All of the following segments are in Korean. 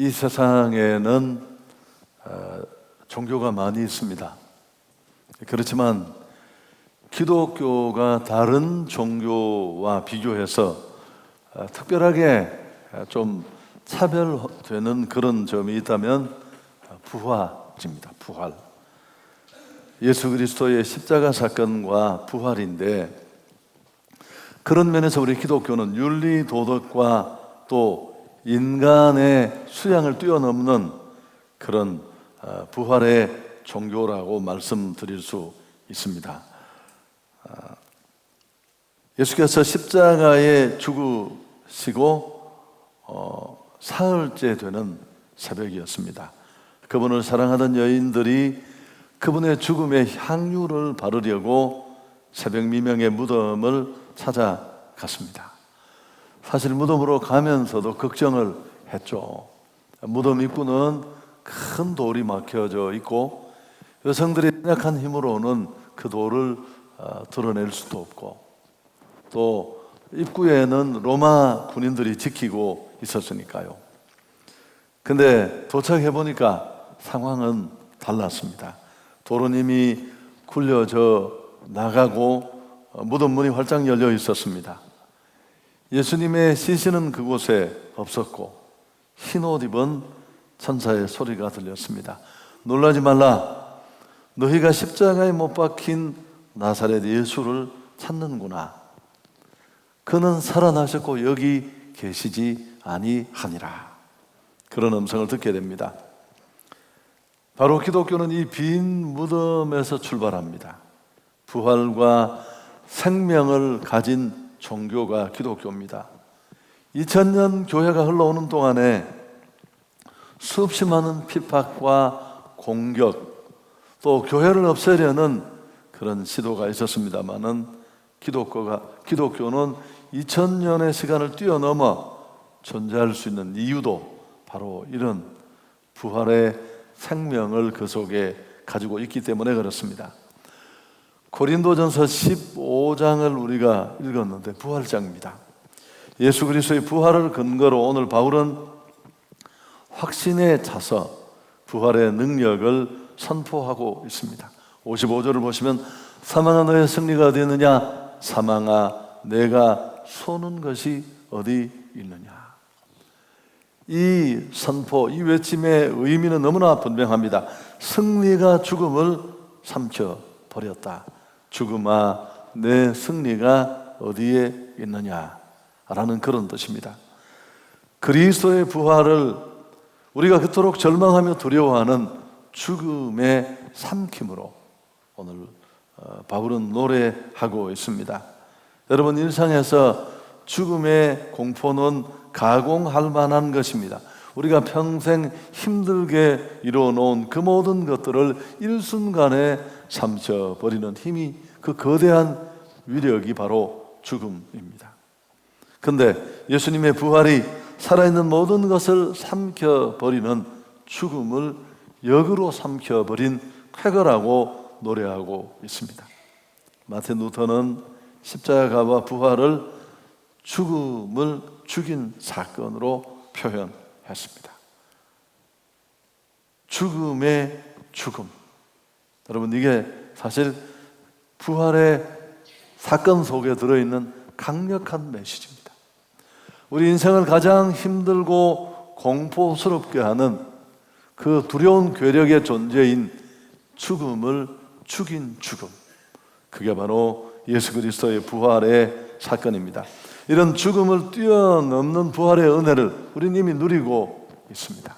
이 세상에는 어, 종교가 많이 있습니다. 그렇지만 기독교가 다른 종교와 비교해서 어, 특별하게 좀 차별되는 그런 점이 있다면 부활입니다. 부활. 예수 그리스도의 십자가 사건과 부활인데 그런 면에서 우리 기독교는 윤리 도덕과 또 인간의 수양을 뛰어넘는 그런 어, 부활의 종교라고 말씀드릴 수 있습니다. 어, 예수께서 십자가에 죽으시고 어, 사흘째 되는 새벽이었습니다. 그분을 사랑하던 여인들이 그분의 죽음의 향유를 바르려고 새벽 미명의 무덤을 찾아갔습니다. 사실 무덤으로 가면서도 걱정을 했죠. 무덤 입구는 큰 돌이 막혀져 있고 여성들이 약한 힘으로는 그 돌을 어, 드러낼 수도 없고 또 입구에는 로마 군인들이 지키고 있었으니까요. 근데 도착해 보니까 상황은 달랐습니다. 돌은 이미 굴려져 나가고 어, 무덤 문이 활짝 열려 있었습니다. 예수님의 시신은 그곳에 없었고 흰 옷 입은 천사의 소리가 들렸습니다. 놀라지 말라. 너희가 십자가에 못 박힌 나사렛 예수를 찾는구나. 그는 살아나셨고 여기 계시지 아니하니라. 그런 음성을 듣게 됩니다. 바로 기독교는 이 빈 무덤에서 출발합니다. 부활과 생명을 가진 종교가 기독교입니다. 2000년 교회가 흘러오는 동안에 수없이 많은 핍박과 공격 또 교회를 없애려는 그런 시도가 있었습니다만은 기독교가 기독교는 2000년의 시간을 뛰어넘어 존재할 수 있는 이유도 바로 이런 부활의 생명을 그 속에 가지고 있기 때문에 그렇습니다. 고린도전서 15장을 우리가 읽었는데 부활장입니다. 예수 그리스도의 부활을 근거로 오늘 바울은 확신에 차서 부활의 능력을 선포하고 있습니다. 55절을 보시면 사망아 너의 승리가 어디 있느냐? 사망아 내가 쏘는 것이 어디 있느냐? 이 선포, 이 외침의 의미는 너무나 분명합니다. 승리가 죽음을 삼켜 버렸다. 죽음아, 내 승리가 어디에 있느냐? 라는 그런 뜻입니다. 그리스도의 부활을 우리가 그토록 절망하며 두려워하는 죽음의 삼킴으로 오늘 어, 바울은 노래하고 있습니다. 여러분 일상에서 죽음의 공포는 가공할 만한 것입니다. 우리가 평생 힘들게 이루어 놓은 그 모든 것들을 일순간에 삼켜버리는 힘이 그 거대한 위력이 바로 죽음입니다. 근데 예수님의 부활이 살아있는 모든 것을 삼켜버리는 죽음을 역으로 삼켜버린 쾌거라고 노래하고 있습니다. 마틴 루터는 십자가와 부활을 죽음을 죽인 사건으로 표현 했습니다. 죽음의 죽음. 여러분, 이게 사실 부활의 사건 속에 들어있는 강력한 메시지입니다. 우리 인생을 가장 힘들고 공포스럽게 하는 그 두려운 괴력의 존재인 죽음을 죽인 죽음. 그게 바로 예수 그리스도의 부활의 사건입니다. 이런 죽음을 뛰어넘는 부활의 은혜를 우리는 이미 누리고 있습니다.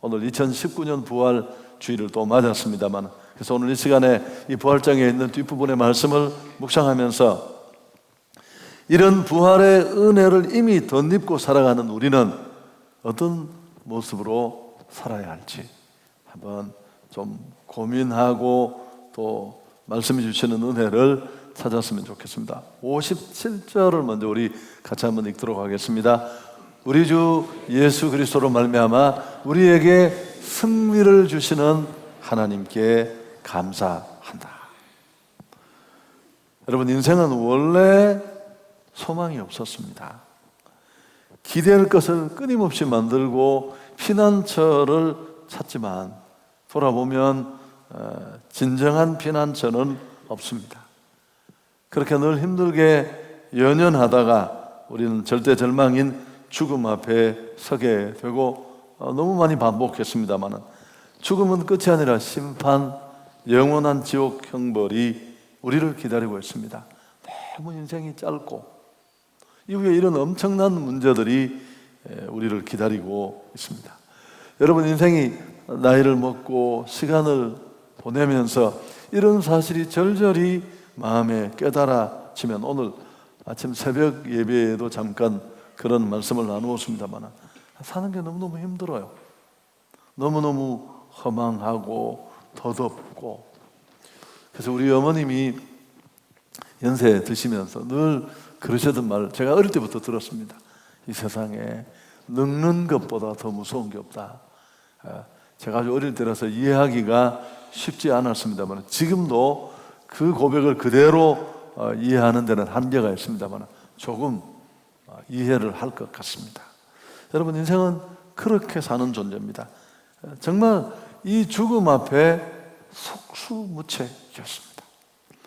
오늘 2019년 부활 주일을 또 맞았습니다만 그래서 오늘 이 시간에 이 부활장에 있는 뒷부분의 말씀을 묵상하면서 이런 부활의 은혜를 이미 덧입고 살아가는 우리는 어떤 모습으로 살아야 할지 한번 좀 고민하고 또 말씀해 주시는 은혜를 찾았으면 좋겠습니다. 57절을 먼저 우리 같이 한번 읽도록 하겠습니다. 우리 주 예수 그리스도로 말미암아 우리에게 승리를 주시는 하나님께 감사한다. 여러분 인생은 원래 소망이 없었습니다. 기대할 것을 끊임없이 만들고 피난처를 찾지만 돌아보면 어, 진정한 피난처는 없습니다. 그렇게 늘 힘들게 연연하다가 우리는 절대 절망인 죽음 앞에 서게 되고 어, 너무 많이 반복했습니다만은 죽음은 끝이 아니라 심판, 영원한 지옥 형벌이 우리를 기다리고 있습니다. 너무 인생이 짧고 이후에 이런 엄청난 문제들이 에, 우리를 기다리고 있습니다. 여러분 인생이 나이를 먹고 시간을 보내면서 이런 사실이 절절히 마음에 깨달아지면 오늘 아침 새벽 예배에도 잠깐 그런 말씀을 나누었습니다만 사는 게 너무너무 힘들어요. 너무너무 허망하고 더덥고 그래서 우리 어머님이 연세 드시면서 늘 그러셨던 말 제가 어릴 때부터 들었습니다. 이 세상에 늙는 것보다 더 무서운 게 없다. 아, 제가 아주 어릴 때라서 이해하기가 쉽지 않았습니다만 지금도 그 고백을 그대로 어, 이해하는 데는 한계가 있습니다만 조금 어, 이해를 할 것 같습니다. 여러분 인생은 그렇게 사는 존재입니다. 어, 정말 이 죽음 앞에 속수무책이었습니다.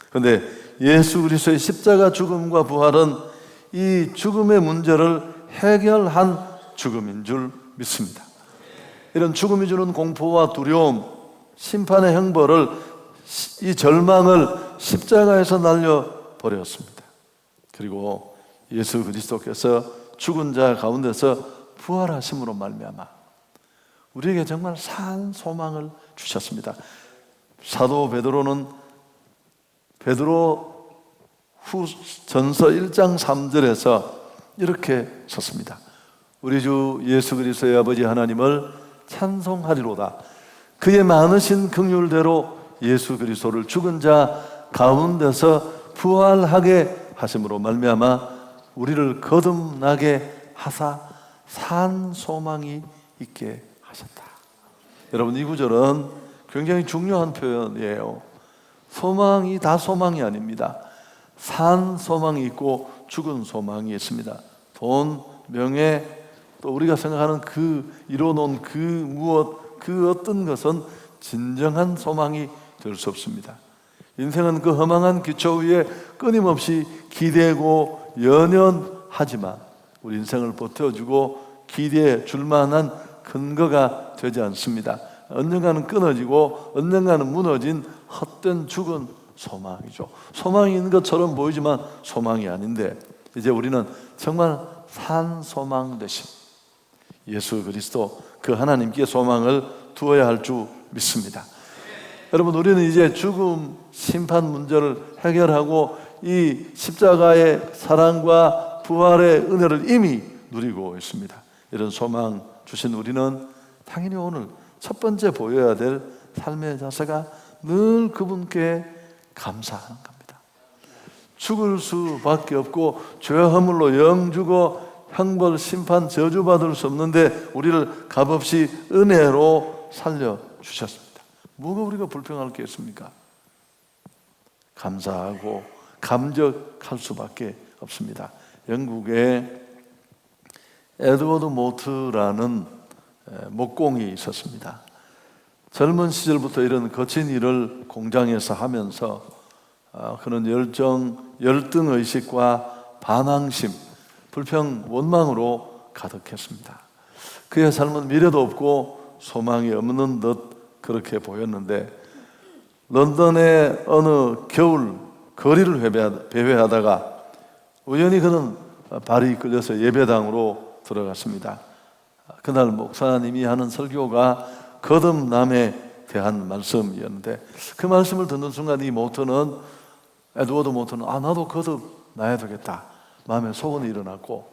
그런데 예수 그리스도의 십자가 죽음과 부활은 이 죽음의 문제를 해결한 죽음인 줄 믿습니다. 이런 죽음이 주는 공포와 두려움, 심판의 형벌을 이 절망을 십자가에서 날려 버렸습니다. 그리고 예수 그리스도께서 죽은 자 가운데서 부활하심으로 말미암아 우리에게 정말 산 소망을 주셨습니다. 사도 베드로는 베드로 후 전서 1장 3절에서 이렇게 썼습니다. 우리 주 예수 그리스도의 아버지 하나님을 찬송하리로다. 그의 많으신 긍휼대로 예수 그리스도를 죽은 자 가운데서 부활하게 하심으로 말미암아 우리를 거듭나게 하사 산 소망이 있게 하셨다. 여러분 이 구절은 굉장히 중요한 표현이에요. 소망이 다 소망이 아닙니다. 산 소망이 있고 죽은 소망이 있습니다. 돈, 명예, 또 우리가 생각하는 그 이뤄놓은 그 무엇, 그 어떤 것은 진정한 소망이 될 수 없습니다. 인생은 그 허망한 기초 위에 끊임없이 기대고 연연하지만 우리 인생을 버텨주고 기대해 줄 만한 근거가 되지 않습니다. 언젠가는 끊어지고 언젠가는 무너진 헛된 죽은 소망이죠. 소망이 있는 것처럼 보이지만 소망이 아닌데 이제 우리는 정말 산 소망 대신 예수 그리스도 그 하나님께 소망을 두어야 할 줄 믿습니다. 여러분 우리는 이제 죽음 심판 문제를 해결하고 이 십자가의 사랑과 부활의 은혜를 이미 누리고 있습니다. 이런 소망 주신 우리는 당연히 오늘 첫 번째 보여야 될 삶의 자세가 늘 그분께 감사하는 겁니다. 죽을 수밖에 없고 죄 허물로 영 죽어 형벌 심판 저주받을 수 없는데 우리를 값없이 은혜로 살려 주셨습니다. 뭐가 우리가 불평할 게 있습니까? 감사하고 감격할 수밖에 없습니다. 영국의 에드워드 모트라는 목공이 있었습니다. 젊은 시절부터 이런 거친 일을 공장에서 하면서 아, 그런 열정, 열등 의식과 반항심, 불평, 원망으로 가득했습니다. 그의 삶은 미래도 없고 소망이 없는 듯 그렇게 보였는데 런던의 어느 겨울 거리를 배회하다가 우연히 그는 발이 끌려서 예배당으로 들어갔습니다. 그날 목사님이 하는 설교가 거듭남에 대한 말씀이었는데 그 말씀을 듣는 순간 이 모터는 에드워드 모터는 아 나도 거듭나야 되겠다 마음에 소원이 일어났고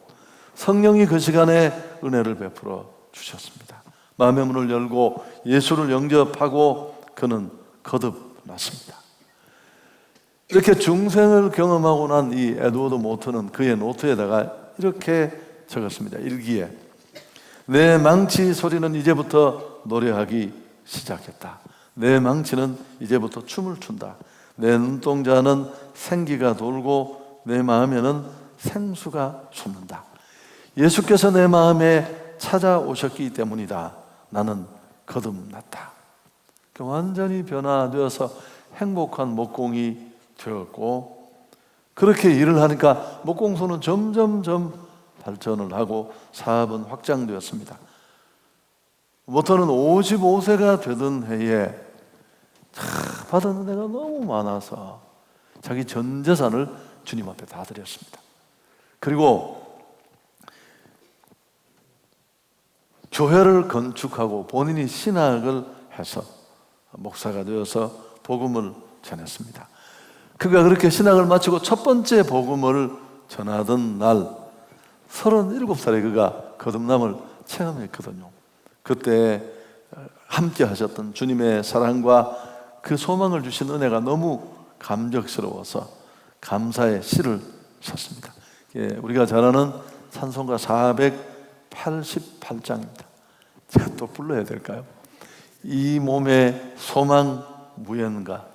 성령이 그 시간에 은혜를 베풀어 주셨습니다. 마음의 문을 열고 예수를 영접하고 그는 거듭났습니다. 이렇게 중생을 경험하고 난 이 에드워드 모터는 그의 노트에다가 이렇게 적었습니다. 일기에 내 망치 소리는 이제부터 노래하기 시작했다. 내 망치는 이제부터 춤을 춘다. 내 눈동자는 생기가 돌고 내 마음에는 생수가 솟는다. 예수께서 내 마음에 찾아오셨기 때문이다. 나는 거듭났다. 그 완전히 변화되어서 행복한 목공이 되었고 그렇게 일을 하니까 목공소는 점점점 발전을 하고 사업은 확장되었습니다. 모터는 55세가 되던 해에 차, 받은 은혜가 너무 많아서 자기 전 재산을 주님 앞에 다 드렸습니다. 그리고 교회를 건축하고 본인이 신학을 해서 목사가 되어서 복음을 전했습니다. 그가 그렇게 신학을 마치고 첫 번째 복음을 전하던 날 37살에 그가 거듭남을 체험했거든요. 그때 함께 하셨던 주님의 사랑과 그 소망을 주신 은혜가 너무 감격스러워서 감사의 시를 썼습니다. 예, 우리가 잘 아는 찬송가 488장입니다. 제가 또 불러야 될까요? 이 몸의 소망 무연가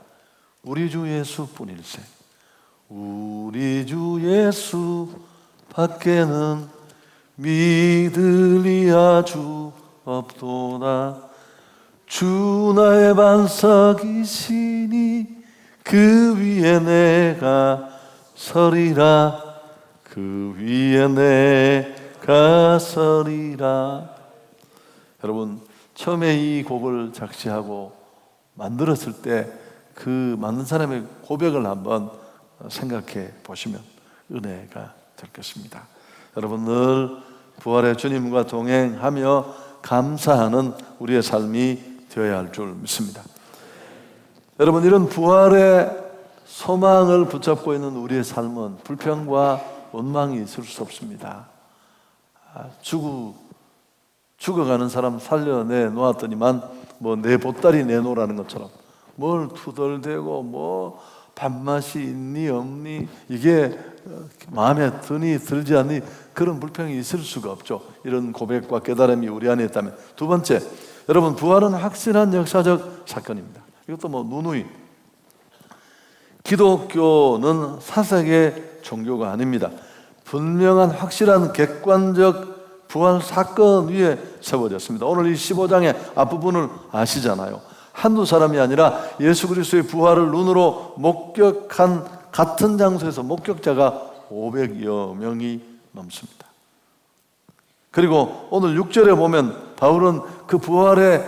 우리 주 예수 뿐일세 우리 주 예수 밖에는 믿을 이아주 없도다 주 나의 반석이시니 그 위에 내가 서리라 그 위에 내 가 서리라 여러분 처음에 이 곡을 작시하고 만들었을 때 그 만든 사람의 고백을 한번 생각해 보시면 은혜가 될 것입니다. 여러분 늘 부활의 주님과 동행하며 감사하는 우리의 삶이 되어야 할 줄 믿습니다. 여러분 이런 부활의 소망을 붙잡고 있는 우리의 삶은 불평과 원망이 있을 수 없습니다. 아, 죽어 죽어가는 사람 살려내 놓았더니만 뭐 내 보따리 내놓으라는 것처럼 뭘 투덜대고 뭐 밥맛이 있니 없니 이게 마음에 드니 들지 않니 그런 불평이 있을 수가 없죠. 이런 고백과 깨달음이 우리 안에 있다면 두 번째 여러분 부활은 확실한 역사적 사건입니다. 이것도 뭐 누누이 기독교는 사색의 종교가 아닙니다. 분명한 확실한 객관적 부활 사건 위에 세워졌습니다. 오늘 이 15장의 앞부분을 아시잖아요. 한두 사람이 아니라 예수 그리스도의 부활을 눈으로 목격한 같은 장소에서 목격자가 500여 명이 넘습니다. 그리고 오늘 6절에 보면 바울은 그 부활의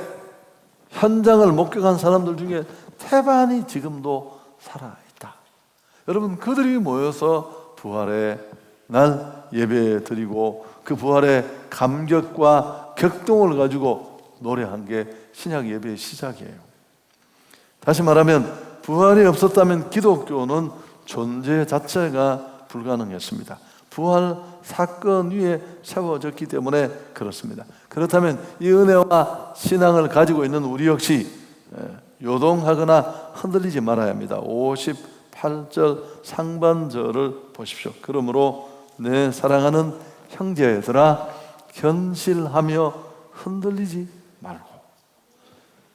현장을 목격한 사람들 중에 태반이 지금도 살아있다. 여러분, 그들이 모여서 부활의 날 예배 드리고 그 부활의 감격과 격동을 가지고 노래한 게 신약 예배의 시작이에요. 다시 말하면 부활이 없었다면 기독교는 존재 자체가 불가능했습니다. 부활 사건 위에 세워졌기 때문에 그렇습니다. 그렇다면 이 은혜와 신앙을 가지고 있는 우리 역시 요동하거나 흔들리지 말아야 합니다. 58절 상반절을 보십시오. 그러므로 내 사랑하는 형제들아 견실하며 흔들리지 말고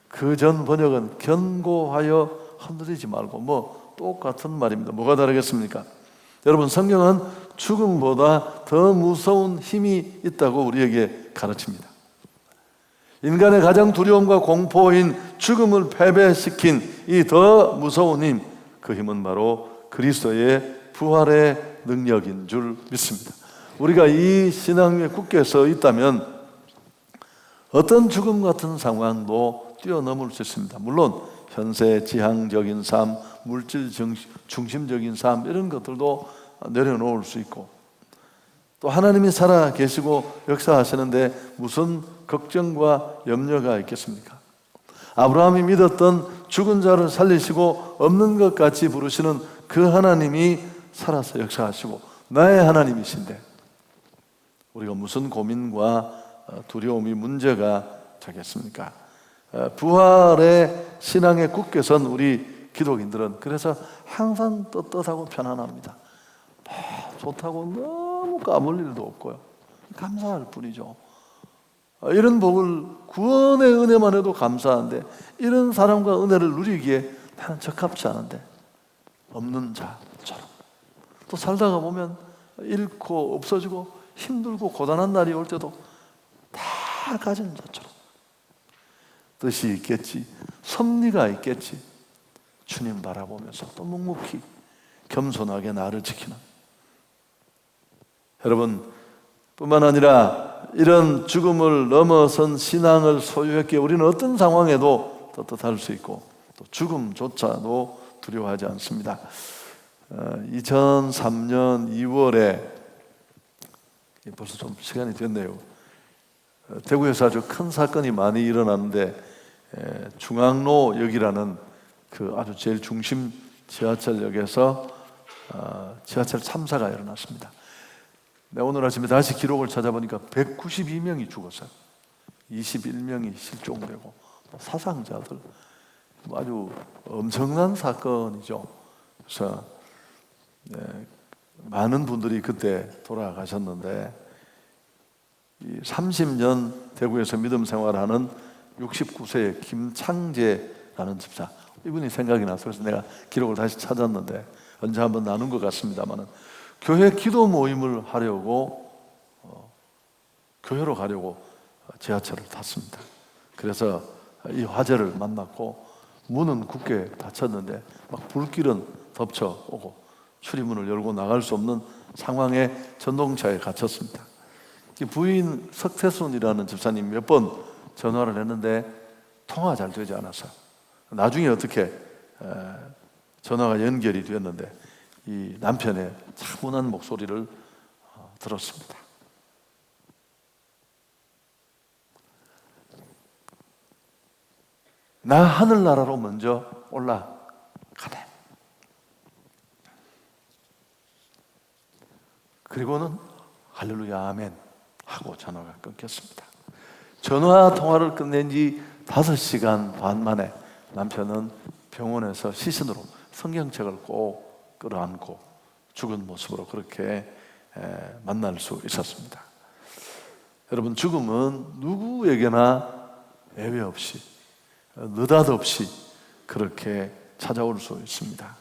그 전 번역은 견고하여 흔들리지 말고 뭐 똑같은 말입니다. 뭐가 다르겠습니까? 여러분 성경은 죽음보다 더 무서운 힘이 있다고 우리에게 가르칩니다. 인간의 가장 두려움과 공포인 죽음을 패배시킨 이 더 무서운 힘, 그 힘은 바로 그리스도의 부활의 능력인 줄 믿습니다. 우리가 이 신앙 위에 굳게 서 있다면 어떤 죽음 같은 상황도 뛰어넘을 수 있습니다. 물론 현세 지향적인 삶, 물질 중심적인 삶 이런 것들도 내려놓을 수 있고 또 하나님이 살아 계시고 역사하시는데 무슨 걱정과 염려가 있겠습니까? 아브라함이 믿었던 죽은 자를 살리시고 없는 것 같이 부르시는 그 하나님이 살아서 역사하시고 나의 하나님이신데 우리가 무슨 고민과 두려움이 문제가 되겠습니까? 부활의 신앙에 굳게 선 우리 기독인들은 그래서 항상 떳떳하고 편안합니다. 좋다고 너무 까불 일도 없고요. 감사할 뿐이죠. 이런 복을 구원의 은혜만 해도 감사한데 이런 사람과 은혜를 누리기에 나는 적합치 않은데 없는 자처럼 또 살다가 보면 잃고 없어지고 힘들고 고단한 날이 올 때도 다다 가진 자처럼 뜻이 있겠지, 섭리가 있겠지. 주님 바라보면서 또 묵묵히 겸손하게 나를 지키는 여러분 뿐만 아니라 이런 죽음을 넘어선 신앙을 소유했기에 우리는 어떤 상황에도 떳떳할 수 있고 또 죽음조차도 두려워하지 않습니다. 2003년 2월에 벌써 좀 시간이 됐네요. 어, 대구에서 아주 큰 사건이 많이 일어났는데 중앙로역이라는 그 아주 제일 중심 지하철역에서 어, 지하철 참사가 일어났습니다. 네, 오늘 아침에 다시 기록을 찾아보니까 192명이 죽었어요. 21명이 실종되고 뭐 사상자들 뭐 아주 엄청난 사건이죠. 그래서 네, 많은 분들이 그때 돌아가셨는데 30년 대구에서 믿음 생활하는 69세의 김창재라는 집사 이분이 생각이 나서 그래서 내가 기록을 다시 찾았는데 언제 한번 나눈 것 같습니다만은 교회 기도 모임을 하려고 어, 교회로 가려고 지하철을 탔습니다. 그래서 이 화재를 만났고 문은 굳게 닫혔는데 막 불길은 덮쳐 오고 출입문을 열고 나갈 수 없는 상황에 전동차에 갇혔습니다. 부인 석태순이라는 집사님 몇 번 전화를 했는데 통화 잘 되지 않았어요. 나중에 어떻게 전화가 연결이 됐는데 이 남편의 차분한 목소리를 어, 들었습니다. 나 하늘나라로 먼저 올라가네. 그리고는 할렐루야 아멘 하고 전화가 끊겼습니다. 전화 통화를 끝낸 지 5시간 반 만에 남편은 병원에서 시신으로 성경책을 꼭 끌어안고 죽은 모습으로 그렇게 만날 수 있었습니다. 여러분 죽음은 누구에게나 예외 없이 느닷없이 그렇게 찾아올 수 있습니다.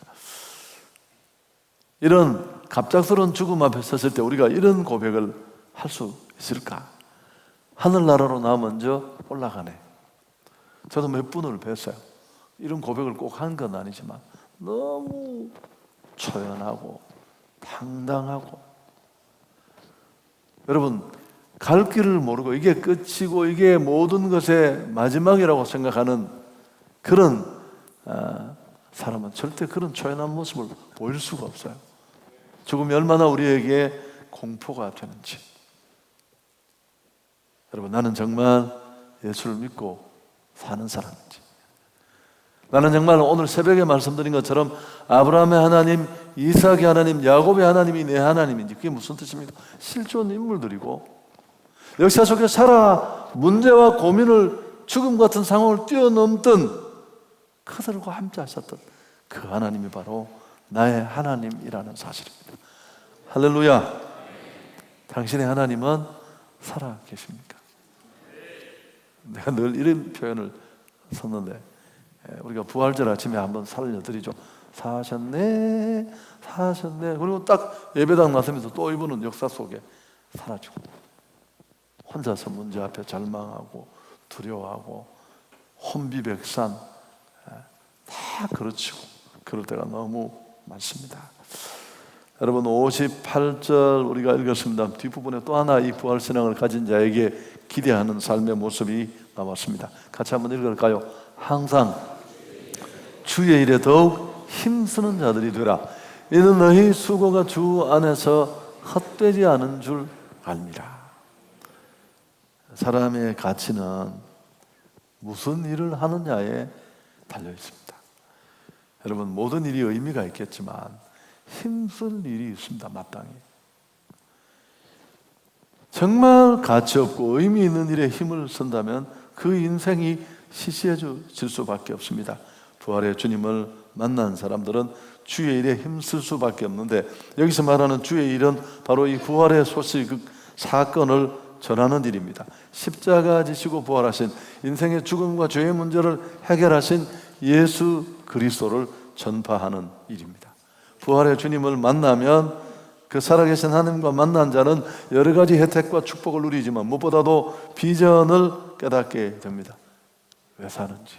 이런 갑작스러운 죽음 앞에 섰을 때 우리가 이런 고백을 할 수 있을까? 하늘나라로 나 먼저 올라가네. 저도 몇 분을 뵀어요. 이런 고백을 꼭 한 건 아니지만 너무 초연하고 당당하고 여러분 갈 길을 모르고 이게 끝이고 이게 모든 것의 마지막이라고 생각하는 그런 아, 사람은 절대 그런 초연한 모습을 보일 수가 없어요. 죽음이 얼마나 우리에게 공포가 되는지. 여러분 나는 정말 예수를 믿고 사는 사람인지. 나는 정말 오늘 새벽에 말씀드린 것처럼 아브라함의 하나님, 이삭의 하나님, 야곱의 하나님이 내 하나님인지 그게 무슨 뜻입니까? 실존 인물들이고 역사 속에 살아 문제와 고민을 죽음 같은 상황을 뛰어넘던 그들과 함께 하셨던 그 하나님이 바로 나의 하나님이라는 사실입니다. 할렐루야. 당신의 하나님은 살아 계십니까? 내가 늘 이런 표현을 썼는데 예, 우리가 부활절 아침에 한번 살려드리죠. 사셨네, 사셨네. 그리고 딱 예배당 나서면서 또 이분은 역사 속에 사라지고 혼자서 문제 앞에 절망하고 두려워하고 혼비백산 예, 다 그렇지고 그럴 때가 너무 많습니다. 여러분 58절 우리가 읽었습니다. 뒷부분에 또 하나 이 부활 신앙을 가진 자에게 기대하는 삶의 모습이 나왔습니다. 같이 한번 읽을까요? 항상 주의 일에 더욱 힘쓰는 자들이 되라. 이는 너희 수고가 주 안에서 헛되지 않은 줄 알미라. 사람의 가치는 무슨 일을 하느냐에 달려 있습니다. 여러분 모든 일이 의미가 있겠지만 힘쓸 일이 있습니다. 마땅히. 정말 가치 없고 의미 있는 일에 힘을 쓴다면 그 인생이 시시해질 수밖에 없습니다. 부활의 주님을 만난 사람들은 주의 일에 힘쓸 수밖에 없는데 여기서 말하는 주의 일은 바로 이 부활의 소식 그 사건을 전하는 일입니다. 십자가 지시고 부활하신 인생의 죽음과 죄의 문제를 해결하신 예수 그리스도를 전파하는 일입니다. 부활의 주님을 만나면 그 살아계신 하나님과 만난 자는 여러 가지 혜택과 축복을 누리지만 무엇보다도 비전을 깨닫게 됩니다. 왜 사는지,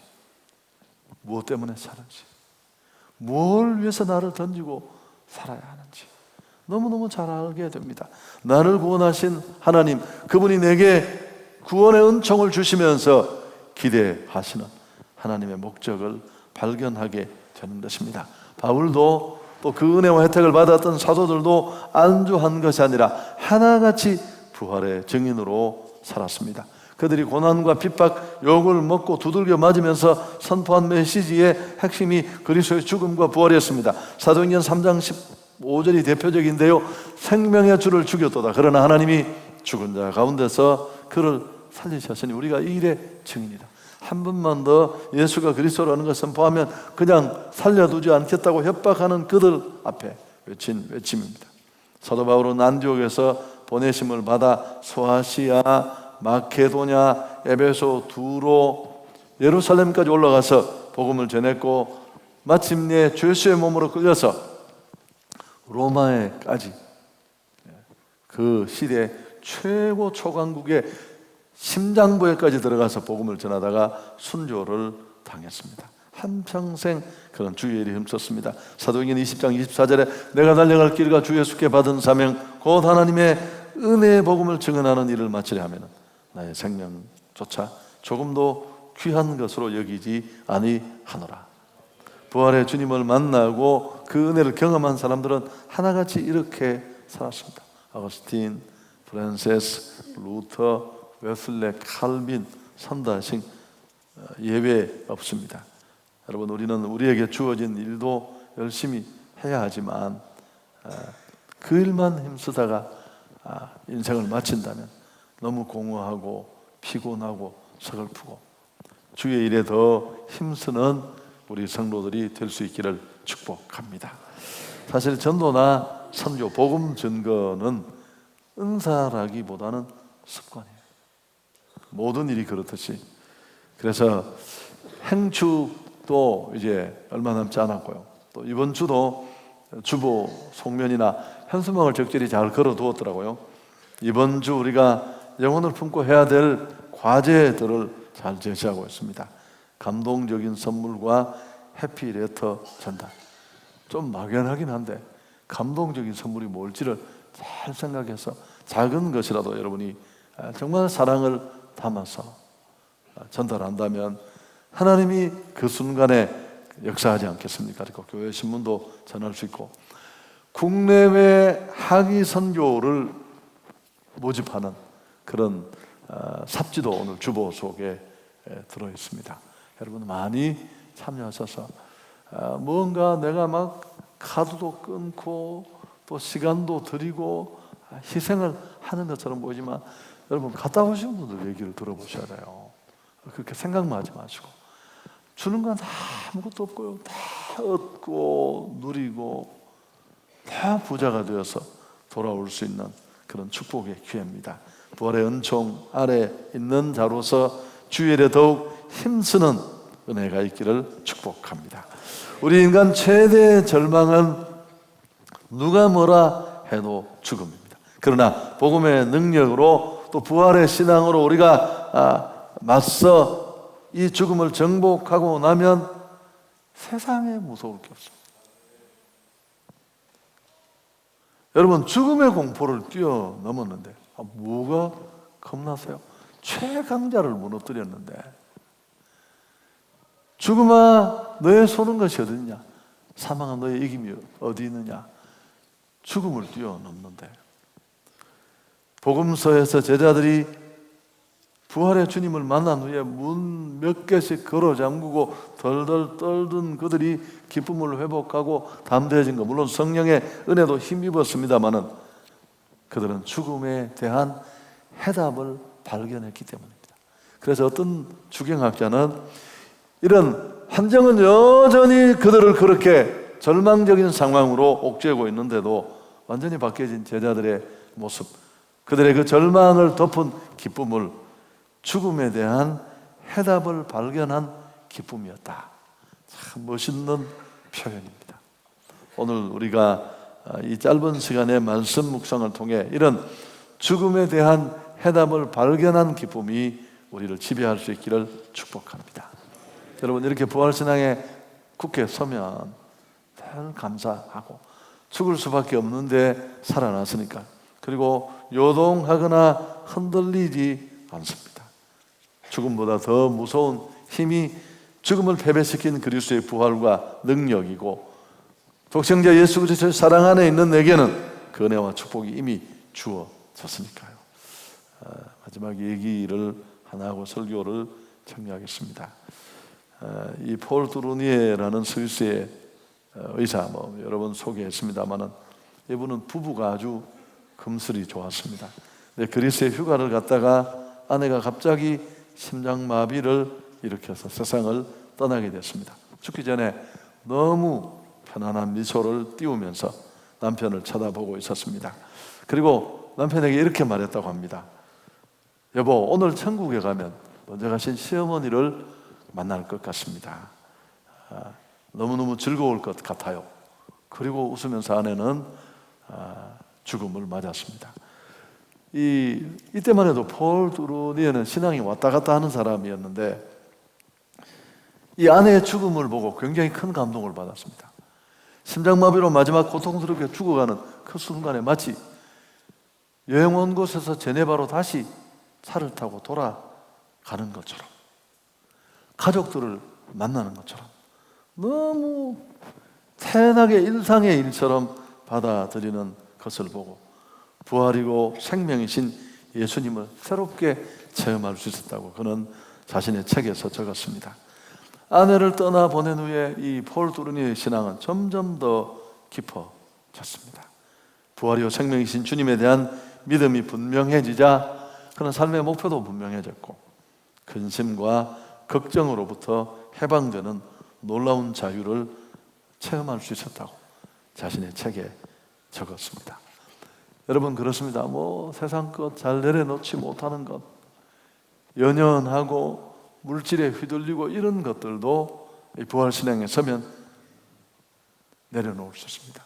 무엇 때문에 사는지, 뭘 위해서 나를 던지고 살아야 하는지 너무너무 잘 알게 됩니다. 나를 구원하신 하나님, 그분이 내게 구원의 은총을 주시면서 기대하시는 하나님의 목적을 발견하게 되는 것입니다. 바울도 또 그 은혜와 혜택을 받았던 사도들도 안주한 것이 아니라 하나같이 부활의 증인으로 살았습니다. 그들이 고난과 핍박, 욕을 먹고 두들겨 맞으면서 선포한 메시지의 핵심이 그리스도의 죽음과 부활이었습니다. 사도행전 3장 15절이 대표적인데요. 생명의 주를 죽였도다. 그러나 하나님이 죽은 자 가운데서 그를 살리셨으니 우리가 이 일의 증인이다. 한 번만 더 예수가 그리스도라는 것을 선포하면 그냥 살려두지 않겠다고 협박하는 그들 앞에 외친 외침입니다. 사도 바울은 안디옥에서 보내심을 받아 소아시아, 마케도냐, 에베소, 두로, 예루살렘까지 올라가서 복음을 전했고 마침내 죄수의 몸으로 끌려서 로마에까지 그 시대 최고 초강국의 심장부에까지 들어가서 복음을 전하다가 순교를 당했습니다. 한평생 그런 주의 일이 흠썼습니다. 사도행전 20장 24절에 내가 달려갈 길과 주 예수께 받은 사명 곧 하나님의 은혜의 복음을 증언하는 일을 마치려 하면 나의 생명조차 조금도 귀한 것으로 여기지 아니하노라. 부활의 주님을 만나고 그 은혜를 경험한 사람들은 하나같이 이렇게 살았습니다. 아거스틴, 프란세스, 루터, 웨슬레, 칼빈, 산다싱 어, 예외 없습니다. 여러분 우리는 우리에게 주어진 일도 열심히 해야 하지만 어, 그 일만 힘쓰다가 아, 인생을 마친다면 너무 공허하고 피곤하고 서글프고 주의 일에 더 힘쓰는 우리 성도들이 될 수 있기를 축복합니다. 사실 전도나 선교, 복음 증거는 은사라기보다는 습관이에요. 모든 일이 그렇듯이. 그래서 행축도 이제 얼마 남지 않았고요. 또 이번 주도 주보 송면이나 현수막을 적절히 잘 걸어 두었더라고요. 이번 주 우리가 영혼을 품고 해야 될 과제들을 잘 제시하고 있습니다. 감동적인 선물과 해피레터 전달. 좀 막연하긴 한데 감동적인 선물이 뭘지를 잘 생각해서 작은 것이라도 여러분이 정말 사랑을 담아서 전달한다면 하나님이 그 순간에 역사하지 않겠습니까? 그리고 교회 신문도 전할 수 있고 국내외 학위 선교를 모집하는 그런 어, 삽지도 오늘 주보 속에 들어 있습니다. 여러분 많이 참여하셔서 어, 뭔가 내가 막 카드도 끊고 또 시간도 들이고 희생을 하는 것처럼 보이지만 여러분 갔다 오신 분들 얘기를 들어보셔야 돼요. 그렇게 생각만 하지 마시고 주는 건 아무것도 없고요. 다 얻고 누리고 다 부자가 되어서 돌아올 수 있는 그런 축복의 기회입니다. 부활의 은총 아래 있는 자로서 주일에 더욱 힘쓰는 은혜가 있기를 축복합니다. 우리 인간 최대 절망은 누가 뭐라 해도 죽음입니다. 그러나 복음의 능력으로 또 부활의 신앙으로 우리가 아, 맞서 이 죽음을 정복하고 나면 세상에 무서울 게 없습니다. 여러분 죽음의 공포를 뛰어넘었는데 아, 뭐가 겁나세요? 최강자를 무너뜨렸는데 죽음아 너의 소는 것이 어디냐? 사망아 너의 이김이 어디 있느냐? 죽음을 뛰어넘는데 복음서에서 제자들이 부활의 주님을 만난 후에 문 몇 개씩 걸어 잠그고 덜덜 떨던 그들이 기쁨을 회복하고 담대해진 것 물론 성령의 은혜도 힘입었습니다마는 그들은 죽음에 대한 해답을 발견했기 때문입니다. 그래서 어떤 주경학자는 이런 환경은 여전히 그들을 그렇게 절망적인 상황으로 옥죄고 있는데도 완전히 바뀌어진 제자들의 모습 그들의 그 절망을 덮은 기쁨을 죽음에 대한 해답을 발견한 기쁨이었다. 참 멋있는 표현입니다. 오늘 우리가 아, 이 짧은 시간의 말씀 묵상을 통해 이런 죽음에 대한 해답을 발견한 기쁨이 우리를 지배할 수 있기를 축복합니다. 여러분 이렇게 부활신앙의 굳게 서면 늘 감사하고 죽을 수밖에 없는데 살아났으니까 그리고 요동하거나 흔들리지 않습니다. 죽음보다 더 무서운 힘이 죽음을 패배시킨 그리스도의 부활과 능력이고 독생자 예수 그리스도의 사랑 안에 있는 내게는 그 은혜와 축복이 이미 주어졌으니까요. 아, 마지막 얘기를 하나 하고 설교를 정리하겠습니다. 아, 이폴 두루니에라는 스위스의 어, 의사 뭐 여러분 소개했습니다만은 이분은 부부가 아주 금슬이 좋았습니다. 근데 그리스의 휴가를 갔다가 아내가 갑자기 심장마비를 일으켜서 세상을 떠나게 됐습니다. 죽기 전에 너무 편안한 미소를 띄우면서 남편을 쳐다보고 있었습니다. 그리고 남편에게 이렇게 말했다고 합니다. 여보, 오늘 천국에 가면 먼저 가신 시어머니를 만날 것 같습니다. 아, 너무너무 즐거울 것 같아요. 그리고 웃으면서 아내는 아, 죽음을 맞았습니다. 이, 이때만 해도 폴 두루니에는 신앙이 왔다 갔다 하는 사람이었는데 이 아내의 죽음을 보고 굉장히 큰 감동을 받았습니다. 심장마비로 마지막 고통스럽게 죽어가는 그 순간에 마치 여행 온 곳에서 제네바로 다시 차를 타고 돌아가는 것처럼 가족들을 만나는 것처럼 너무 태연하게 일상의 일처럼 받아들이는 것을 보고 부활이고 생명이신 예수님을 새롭게 체험할 수 있었다고 그는 자신의 책에서 적었습니다. 아내를 떠나 보낸 후에 이 폴 두르니의 신앙은 점점 더 깊어졌습니다. 부활이요 생명이신 주님에 대한 믿음이 분명해지자 그는 삶의 목표도 분명해졌고 근심과 걱정으로부터 해방되는 놀라운 자유를 체험할 수 있었다고 자신의 책에 적었습니다. 여러분 그렇습니다. 뭐 세상 것 잘 내려놓지 못하는 것, 연연하고 물질에 휘둘리고 이런 것들도 부활 신앙에 서면 내려놓을 수 있습니다.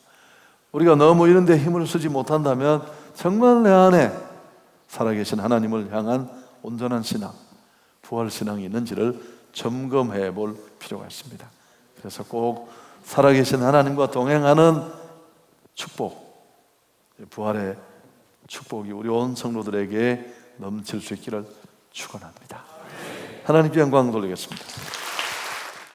우리가 너무 이런 데 힘을 쓰지 못한다면 정말 내 안에 살아계신 하나님을 향한 온전한 신앙, 부활 신앙이 있는지를 점검해 볼 필요가 있습니다. 그래서 꼭 살아계신 하나님과 동행하는 축복, 부활의 축복이 우리 온 성도들에게 넘칠 수 있기를 축원합니다. 하나님께 영광 돌리겠습니다.